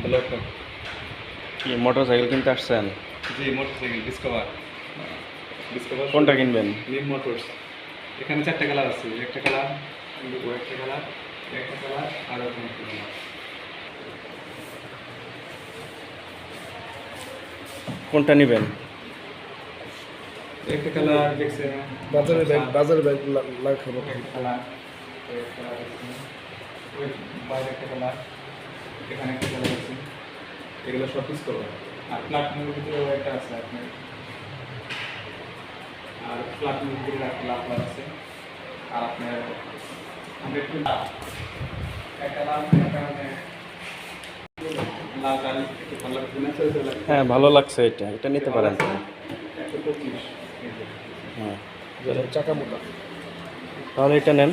Hello কি motor cycle কিনতে আসছেন? জি মোটরসাইকেল ডিসকভার ডিসকভার কোনটা কিনবেন? নিম মোটরস এখানে চারটে কালার আছে একটা কালার ও একটা কালার একটা কালার আর একটা কালার কোনটা নেবেন? একটা কালার দেখছেন? বাজারে ব্যাগ বাজারে ব্যাগ লাগ খাব কালার একটা কালার বাইরে একটা কালার এখানে একটা কালার আছে এগুলো সব পিস করবেন আর প্লাটনের ভিতরে একটা আছে আপনার আর প্লাটনের ভিতরে একটা কালার আছে আর আপনার হান্ড্রেড টু একটা চলতে লাগবে হ্যাঁ ভালো লাগছে এটা। এটা নিতে পারেন। হ্যাঁ। চাকা মোটা। তাহলে এটা নেন।